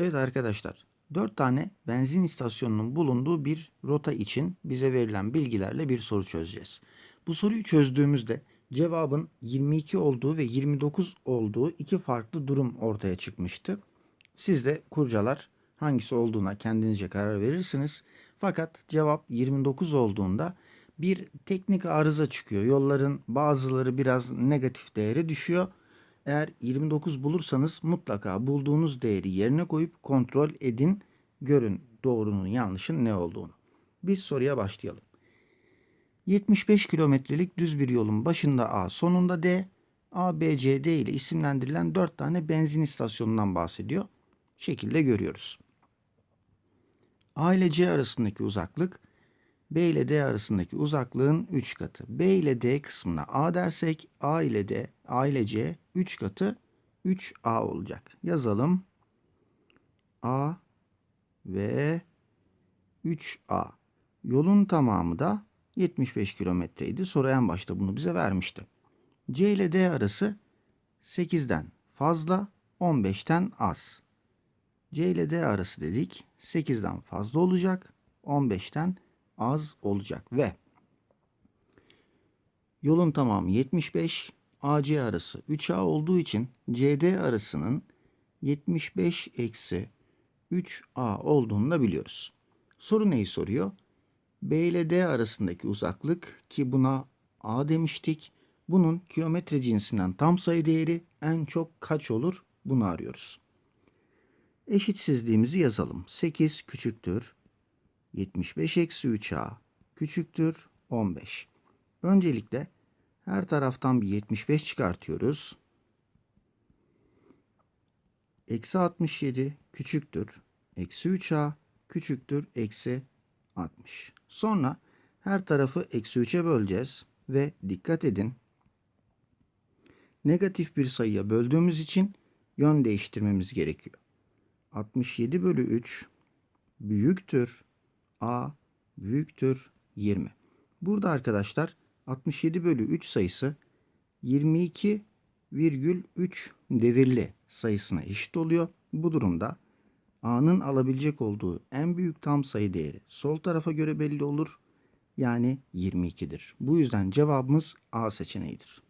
Evet arkadaşlar, 4 tane benzin istasyonunun bulunduğu bir rota için bize verilen bilgilerle bir soru çözeceğiz. Bu soruyu çözdüğümüzde cevabın 22 olduğu ve 29 olduğu iki farklı durum ortaya çıkmıştı. Siz de kurcalar hangisi olduğuna kendinizce karar verirsiniz. Fakat cevap 29 olduğunda bir teknik arıza çıkıyor. Yolların bazıları biraz negatif değere düşüyor. Eğer 29 bulursanız mutlaka bulduğunuz değeri yerine koyup kontrol edin. Görün doğrunun yanlışın ne olduğunu. Biz soruya başlayalım. 75 kilometrelik düz bir yolun başında A, sonunda D, A, B, C, D ile isimlendirilen 4 tane benzin istasyonundan bahsediyor. Şekilde görüyoruz. A ile C arasındaki uzaklık B ile D arasındaki uzaklığın 3 katı. B ile D kısmına A dersek A ile D, A ile C 3 katı 3A olacak. Yazalım. A ve 3A. Yolun tamamı da 75 kilometreydi. Soru en başta bunu bize vermişti. C ile D arası 8'den fazla, 15'ten az. C ile D arası dedik. 8'den fazla olacak, 15'ten az olacak ve yolun tamamı 75, AC arası 3A olduğu için CD arasının 75 eksi 3A olduğunu da biliyoruz. Soru neyi soruyor? B ile D arasındaki uzaklık ki buna A demiştik. Bunun kilometre cinsinden tam sayı değeri en çok kaç olur? Bunu arıyoruz. Eşitsizliğimizi yazalım. 8 küçüktür 75 eksi 3a küçüktür 15. Öncelikle her taraftan bir 75 çıkartıyoruz. Eksi 67 küçüktür. Eksi 3a küçüktür. Eksi 60. Sonra her tarafı eksi 3'e böleceğiz. Ve dikkat edin. Negatif bir sayıya böldüğümüz için yön değiştirmemiz gerekiyor. 67 bölü 3 büyüktür A büyüktür 20. Burada arkadaşlar 67 bölü 3 sayısı 22,3 devirli sayısına eşit oluyor. Bu durumda A'nın alabilecek olduğu en büyük tam sayı değeri sol tarafa göre belli olur. Yani 22'dir. Bu yüzden cevabımız A seçeneğidir.